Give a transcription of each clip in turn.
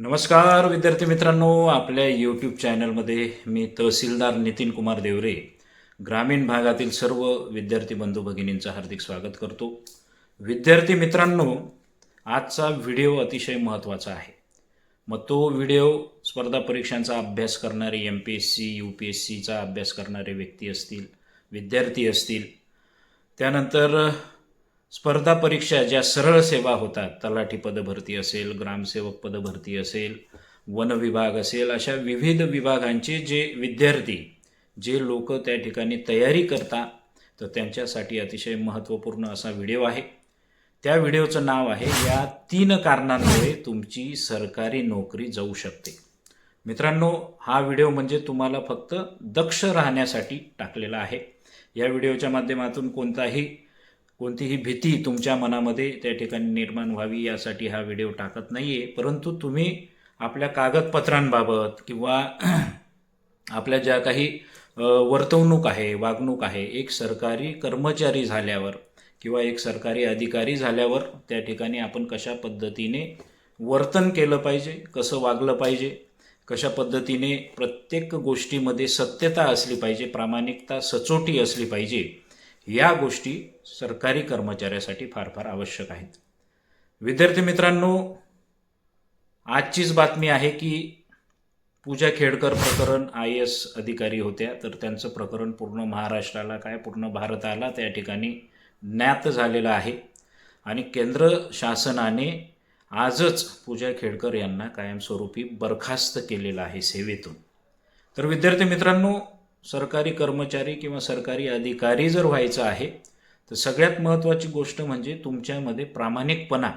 नमस्कार विद्यार्थी मित्रांनो. आपल्या यूट्यूब चॅनलमध्ये मी तहसीलदार नितीन कुमार देवरे. ग्रामीण भागातील सर्व विद्यार्थी बंधू भगिनींचं हार्दिक स्वागत करतो. विद्यार्थी मित्रांनो आजचा व्हिडिओ अतिशय महत्त्वाचा आहे. मग तो व्हिडिओ स्पर्धा परीक्षांचा अभ्यास करणारे M P S C U P S सीचा अभ्यास करणारे व्यक्ती असतील विद्यार्थी असतील. त्यानंतर स्पर्धा परीक्षा ज्या सरळ सेवा होतात तलाठी पदभरती असेल ग्रामसेवक पदभरती असेल वन विभाग असेल अशा विविध विभागांचे जे विद्यार्थी जे लोक त्या ठिकाणी तयारी करतात तर त्यांच्यासाठी अतिशय महत्त्वपूर्ण असा व्हिडिओ आहे. त्या व्हिडिओचं नाव आहे या तीन कारणांमुळे तुमची सरकारी नोकरी जाऊ शकते. मित्रांनो हा व्हिडिओ म्हणजे तुम्हाला फक्त दक्ष राहण्यासाठी टाकलेला आहे. या व्हिडिओच्या माध्यमातून कोणताही कोणतीही भीती तुमच्या मनामध्ये त्या ठिकाणी निर्माण व्हावी यासाठी हा व्हिडिओ टाकत नाही आहे परंतु तुम्ही आपल्या कागदपत्रांबाबत किंवा आपल्या ज्या काही वर्तवणूक आहे वागणूक आहे एक सरकारी कर्मचारी झाल्यावर किंवा एक सरकारी अधिकारी झाल्यावर त्या ठिकाणी आपण कशा पद्धतीने वर्तन केलं पाहिजे कसं वागलं पाहिजे कशा पद्धतीने प्रत्येक गोष्टीमध्ये सत्यता असली पाहिजे प्रामाणिकता सचोटी असली पाहिजे या गोष्टी सरकारी कर्मचाऱ्यासाठी फार फार आवश्यक आहेत. विद्यार्थी मित्रांनो आजचीच बातमी आहे की पूजा खेडकर प्रकरण आय एस अधिकारी होत्या तर त्यांचं प्रकरण पूर्ण महाराष्ट्राला काय पूर्ण भारताला त्या ठिकाणी ज्ञात झालेलं आहे. आणि केंद्र शासनाने आजच पूजा खेडकर यांना कायमस्वरूपी बरखास्त केलेलं आहे सेवेतून. तर विद्यार्थी मित्रांनो सरकारी कर्मचारी किंवा सरकारी अधिकारी जर व्हायचं आहे तर सगळ्यात महत्त्वाची गोष्ट म्हणजे तुमच्यामध्ये प्रामाणिकपणा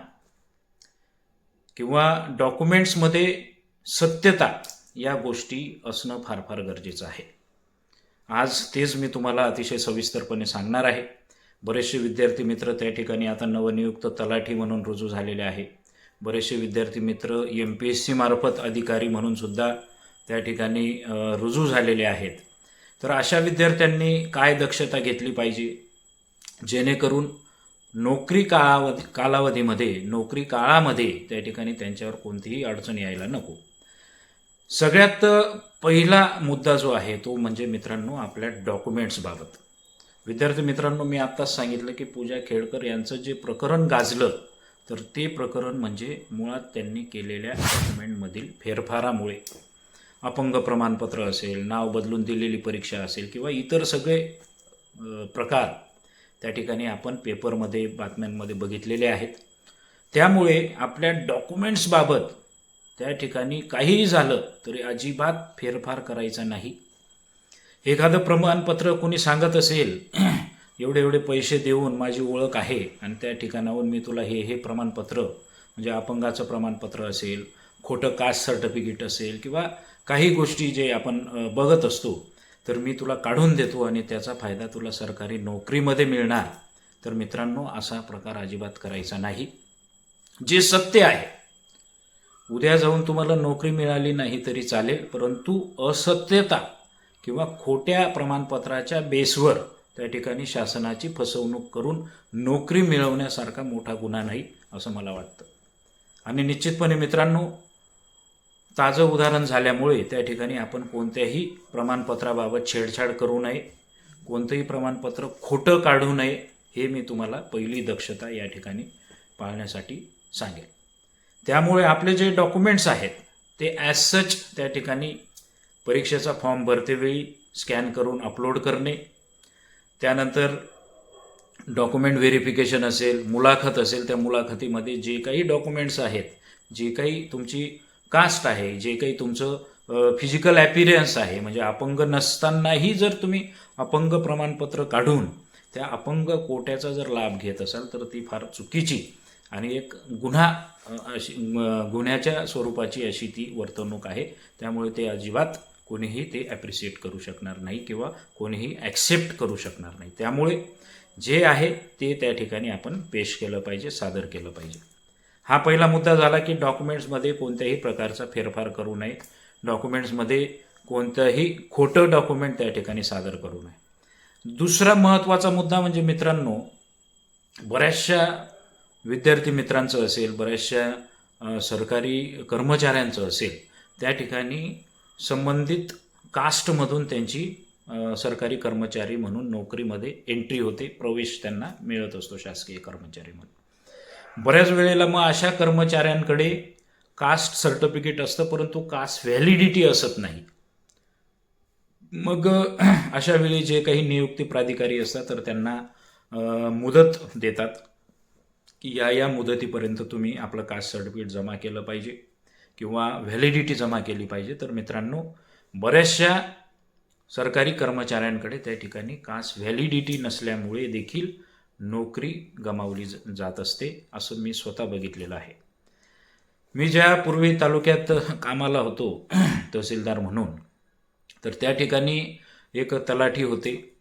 किंवा डॉक्युमेंट्समध्ये सत्यता या गोष्टी असणं फार फार गरजेचं आहे. आज तेच मी तुम्हाला अतिशय सविस्तरपणे सांगणार आहे. बरेचसे विद्यार्थी मित्र त्या ठिकाणी आता नवनियुक्त तलाठी म्हणून रुजू झालेले आहे. बरेचसे विद्यार्थी मित्र एम पी एस सीमार्फत अधिकारी म्हणून सुद्धा त्या ठिकाणी रुजू झालेले आहेत. तर अशा विद्यार्थ्यांनी काय दक्षता घेतली पाहिजे? जेणेकरून नोकरी कालावधी कालावधीमध्ये नोकरी काळामध्ये त्या ठिकाणी त्यांच्यावर कोणतीही अडचण यायला नको. सगळ्यात पहिला मुद्दा जो आहे तो म्हणजे मित्रांनो आपल्या डॉक्युमेंट्सबाबत विद्यार्थी मित्रांनो मी आत्ताच सांगितलं की पूजा खेडकर यांचं जे प्रकरण गाजलं तर ते प्रकरण म्हणजे मुळात त्यांनी केलेल्या डॉक्युमेंटमधील फेरफारामुळे. अपंग प्रमाणपत्र असेल नाव बदलून दिलेली परीक्षा असेल किंवा इतर सगळे प्रकार त्या ठिकाणी आपण पेपरमध्ये बातम्यांमध्ये बघितलेले आहेत. त्यामुळे आपल्या डॉक्युमेंट्सबाबत त्या ठिकाणी काहीही झालं तरी अजिबात फेरफार करायचा नाही. एखादं प्रमाणपत्र कोणी सांगत असेल एवढे एवढे पैसे देऊन माझी ओळख आहे आणि त्या ठिकाणाहून मी तुला हे हे प्रमाणपत्र म्हणजे अपंगाचं प्रमाणपत्र असेल खोटं कास्ट सर्टिफिकेट असेल किंवा काही गोष्टी जे आपण बघत असतो तर मी तुला काढून देतो आणि त्याचा फायदा तुला सरकारी नोकरीमध्ये मिळणार. तर मित्रांनो असा प्रकार अजिबात करायचा नाही. जे सत्य आहे उद्या जाऊन तुम्हाला नोकरी मिळाली नाही तरी चालेल परंतु असत्यता किंवा खोट्या प्रमाणपत्राच्या बेसवर त्या ठिकाणी शासनाची फसवणूक करून नोकरी मिळवण्यासारखा मोठा गुन्हा नाही असं मला वाटतं. आणि निश्चितपणे मित्रांनो ताजं उदाहरण झाल्यामुळे त्या ठिकाणी आपण कोणत्याही प्रमाणपत्राबाबत छेडछाड करू नये. कोणतंही प्रमाणपत्र खोटं काढू नये हे मी तुम्हाला पहिली दक्षता या ठिकाणी पाळण्यासाठी सांगेल. त्यामुळे आपले जे डॉक्युमेंट्स आहेत ते ॲज सच त्या ठिकाणी परीक्षेचा फॉर्म भरतेवेळी स्कॅन करून अपलोड करणे. त्यानंतर डॉक्युमेंट व्हेरिफिकेशन असेल मुलाखत असेल त्या मुलाखतीमध्ये जे काही डॉक्युमेंट्स आहेत जे काही तुमची कास्ट आहे जे काही तुमचं फिजिकल ॲपिरियन्स आहे म्हणजे अपंग नसतानाही जर तुम्ही अपंग प्रमाणपत्र काढून त्या अपंग कोट्याचा जर लाभ घेत असाल तर ती फार चुकीची आणि एक गुन्हा अशी गुन्ह्याच्या स्वरूपाची अशी ती वर्तणूक आहे. त्यामुळे ते अजिबात कोणीही ते ॲप्रिशिएट करू शकणार नाही किंवा कोणीही ॲक्सेप्ट करू शकणार नाही. त्यामुळे जे आहे ते त्या ठिकाणी आपण पेश केलं पाहिजे सादर केलं पाहिजे. हा पहिला मुद्दा झाला की डॉक्युमेंट्समध्ये कोणत्याही प्रकारचा फेरफार करू नये. डॉक्युमेंट्समध्ये कोणतंही खोटं डॉक्युमेंट त्या ठिकाणी सादर करू नये. दुसरा महत्त्वाचा मुद्दा म्हणजे मित्रांनो बऱ्याचशा विद्यार्थी मित्रांचं असेल बऱ्याचशा सरकारी कर्मचाऱ्यांचं असेल त्या ठिकाणी संबंधित कास्टमधून त्यांची सरकारी कर्मचारी म्हणून नोकरीमध्ये एंट्री होते प्रवेश त्यांना मिळत असतो शासकीय कर्मचारी म्हणून. बऱ्याच वेळेला मग अशा कर्मचाऱ्यांकडे कास्ट सर्टिफिकेट असतं परंतु कास्ट व्हॅलिडिटी असत नाही. मग अशा वेळी जे काही नियुक्ती प्राधिकारी असतात तर त्यांना मुदत देतात की या या मुदतीपर्यंत तुम्ही आपलं कास्ट सर्टिफिकेट जमा केलं पाहिजे किंवा व्हॅलिडिटी जमा केली पाहिजे. तर मित्रांनो बऱ्याचशा सरकारी कर्मचाऱ्यांकडे त्या ठिकाणी कास्ट व्हॅलिडिटी नसल्यामुळे देखील नोकरी गमावली ज- जात असते असं मी स्वतः बघितलेलं आहे. मी ज्या पूर्वी तालुक्यात कामाला होतो तहसीलदार म्हणून तर त्या ठिकाणी एक तलाठी होते.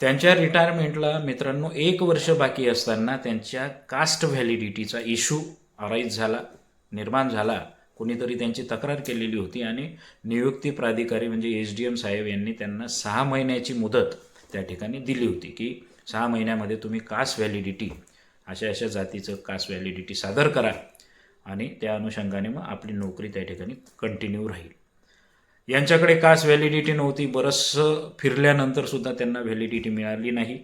त्यांच्या रिटायरमेंटला मित्रांनो एक वर्ष बाकी असताना त्यांच्या कास्ट व्हॅलिडिटीचा इश्यू अराईज झाला निर्माण झाला. कोणीतरी त्यांची तक्रार केलेली होती आणि नियुक्ती प्राधिकारी म्हणजे एस डी एम साहेब यांनी त्यांना सहा महिन्याची मुदत त्या ठिकाणी दिली होती की सहा महिन्यामध्ये तुम्ही कास्ट व्हॅलिडिटी अशा अशा जातीचं कास्ट व्हॅलिडिटी सादर करा आणि त्या अनुषंगाने मग आपली नोकरी त्या ठिकाणी कंटिन्यू राहील. यांच्याकडे कास्ट व्हॅलिडिटी नव्हती बरंचसं फिरल्यानंतर सुद्धा त्यांना व्हॅलिडिटी मिळाली नाही.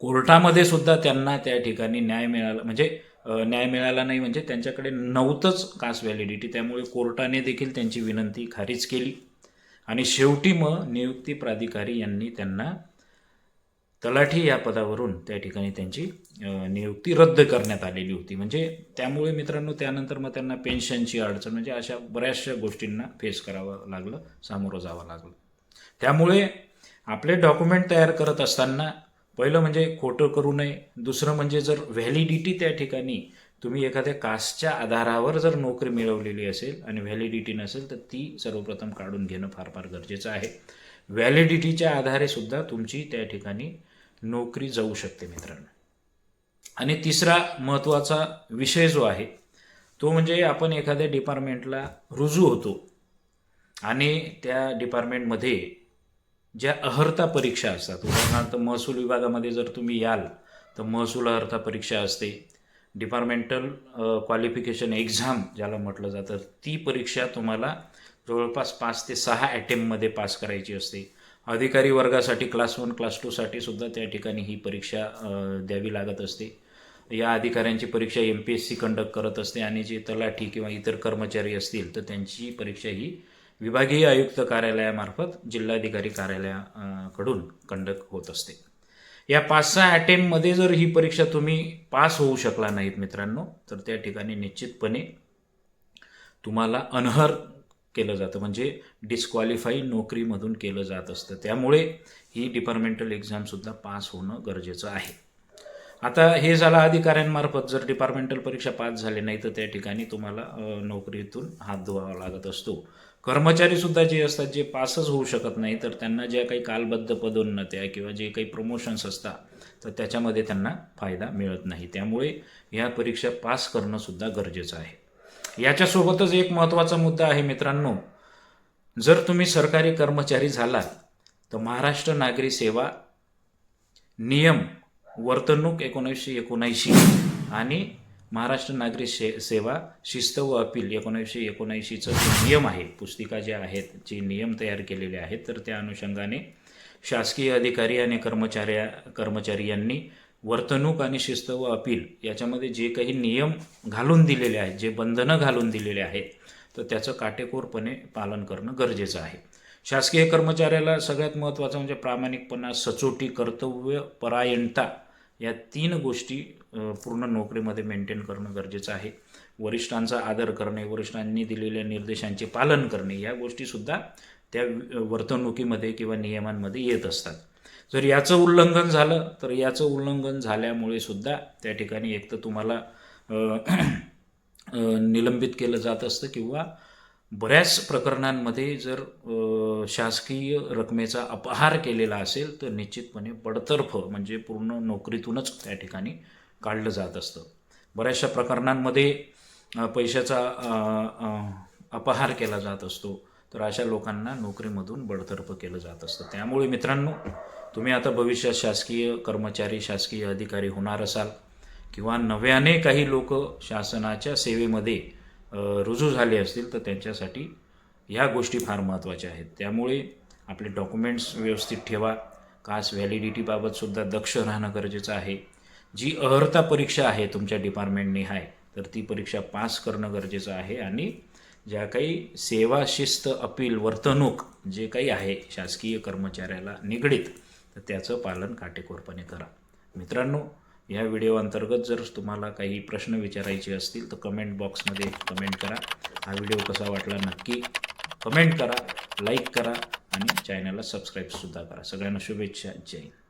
कोर्टामध्ये सुद्धा त्यांना त्या ठिकाणी न्याय मिळाला म्हणजे न्याय मिळाला नाही म्हणजे त्यांच्याकडे नव्हतंच कास्ट व्हॅलिडिटी त्यामुळे कोर्टाने देखील त्यांची विनंती खारीज केली. आणि शेवटी मग नियुक्ती प्राधिकारी यांनी त्यांना तलाठी या पदावरून त्या ठिकाणी त्यांची नियुक्ती रद्द करण्यात आलेली होती. म्हणजे त्यामुळे मित्रांनो त्यानंतर मग त्यांना पेन्शनची अडचण म्हणजे अशा बऱ्याचशा गोष्टींना फेस करावं लागलं सामोरं जावं लागलं. त्यामुळे आपले डॉक्युमेंट तयार करत असताना पहिलं म्हणजे खोटं करू नये दुसरं म्हणजे जर व्हॅलिडिटी त्या ठिकाणी तुम्ही एखाद्या कास्टच्या आधारावर जर नोकरी मिळवलेली असेल आणि व्हॅलिडिटी नसेल तर ती सर्वप्रथम काढून घेणं फार फार गरजेचं आहे. व्हॅलिडिटीच्या आधारे सुद्धा तुमची त्या ठिकाणी नोकरी जाऊ शकते मित्रांनो. आणि तिसरा महत्त्वाचा विषय जो आहे तो म्हणजे आपण एखाद्या डिपार्टमेंटला रुजू होतो आणि त्या डिपार्टमेंटमध्ये ज्या अहर्ता परीक्षा असतात उदाहरणार्थ महसूल विभागामध्ये जर तुम्ही याल तर महसूल अहर्ता परीक्षा असते. डिपार्टमेंटल क्वालिफिकेशन एक्झाम ज्याला म्हटलं जातं ती परीक्षा तुम्हाला जवळपास पाच ते सहा अटेम्पमध्ये पास करायची असते. अधिकारी वर्गासाठी क्लास वन क्लास टूसाठी सुद्धा त्या ठिकाणी ही परीक्षा द्यावी लागत असते. या अधिकाऱ्यांची परीक्षा M P S C conduct करत असते आणि जे तलाठी किंवा इतर कर्मचारी असतील तर त्यांची परीक्षा ही विभागीय आयुक्त कार्यालयामार्फत जिल्हाधिकारी कार्यालयाकडून कंडक्ट होत असते. या पाच सहा अटेम्पमध्ये जर ही परीक्षा तुम्ही पास होऊ शकला नाहीत मित्रांनो तर त्या ठिकाणी निश्चितपणे तुम्हाला अनहर केलं जातं. म्हणजे डिस्क्वालिफाई नोकरीमधून केलं जात असतं. त्यामुळे ही डिपार्टमेंटल एक्झामसुद्धा पास होणं गरजेचं आहे. आता हे झालं अधिकाऱ्यांमार्फत. जर डिपार्टमेंटल परीक्षा पास झाली नाही तर त्या ठिकाणी तुम्हाला नोकरीतून हात धुवावा लागत असतो. कर्मचारीसुद्धा जे असतात जे पासच होऊ शकत नाही तर त्यांना ज्या काही कालबद्ध पदोन्नत्या किंवा जे काही प्रमोशन्स असतात तर त्याच्यामध्ये त्यांना फायदा मिळत नाही. त्यामुळे ह्या परीक्षा पास करणंसुद्धा गरजेचं आहे. याच्यासोबतच एक महत्त्वाचा मुद्दा आहे मित्रांनो. जर तुम्ही सरकारी कर्मचारी झालात तर महाराष्ट्र नागरी सेवा नियम वर्तणूक एकोणीसशे एकोणऐंशी आणि महाराष्ट्र नागरी शे सेवा शिस्त व अपील एकोणीसशे एकोणऐंशीचं जे नियम आहे पुस्तिका ज्या आहेत जे नियम तयार केलेले आहेत तर त्या अनुषंगाने शासकीय अधिकारी आणि कर्मचाऱ्या कर्मचारी यांनी वर्तणूक आणि शिस्त व अपील याच्यामध्ये जे काही नियम घालून दिलेले आहेत जे बंधनं घालून दिलेले आहेत तर त्याचं काटेकोरपणे पालन करणं गरजेचं आहे. शासकीय कर्मचाऱ्याला सगळ्यात महत्त्वाचं म्हणजे प्रामाणिकपणा सचोटी कर्तव्य परायणता या तीन गोष्टी पूर्ण नोकरीमध्ये मेंटेन करणं गरजेचं आहे. वरिष्ठांचा आदर करणे वरिष्ठांनी दिलेल्या निर्देशांचे पालन करणे या गोष्टीसुद्धा त्या वर्तणुकीमध्ये किंवा नियमांमध्ये येत असतात. जर याचं उल्लंघन झालं तर याचं उल्लंघन झाल्यामुळे सुद्धा त्या ठिकाणी एक तर तुम्हाला निलंबित केलं जात असतं किंवा बऱ्याच प्रकरणांमध्ये जर शासकीय रकमेचा अपहार केलेला असेल तर निश्चितपणे बडतर्फ म्हणजे पूर्ण नोकरीतूनच त्या ठिकाणी काढलं जात असतं. बऱ्याचशा प्रकरणांमध्ये पैशाचा अपहार केला जात असतो. तर अशा लोकांना नोकरीमधून बडतर्फ केलं जात असतं. त्यामुळे मित्रांनो तुम्ही आता भविष्यात शासकीय कर्मचारी शासकीय अधिकारी होणार असाल किंवा नव्याने काही लोक शासनाच्या सेवेमध्ये रुजू झाले असतील तर त्यांच्यासाठी ह्या गोष्टी फार महत्त्वाच्या आहेत. त्यामुळे आपले डॉक्युमेंट्स व्यवस्थित ठेवा. कास्ट व्हॅलिडिटीबाबतसुद्धा दक्ष राहणं गरजेचं आहे. जी अहर्ता परीक्षा आहे तुमच्या डिपार्टमेंटने आहे तर ती परीक्षा पास करणं गरजेचं आहे. आणि ज्या काही सेवा शिस्त अपील वर्तणूक जे काही आहे शासकीय कर्मचाऱ्याला निगडीत तर त्याचं पालन काटेकोरपणे करा. मित्रांनो या व्हिडिओ अंतर्गत जर तुम्हाला काही प्रश्न विचारायचे असतील तर कमेंट बॉक्समध्ये कमेंट करा. हा व्हिडिओ कसा वाटला नक्की कमेंट करा लाईक करा आणि चॅनलला सबस्क्राईबसुद्धा करा. सगळ्यांना शुभेच्छा. जय हिंद.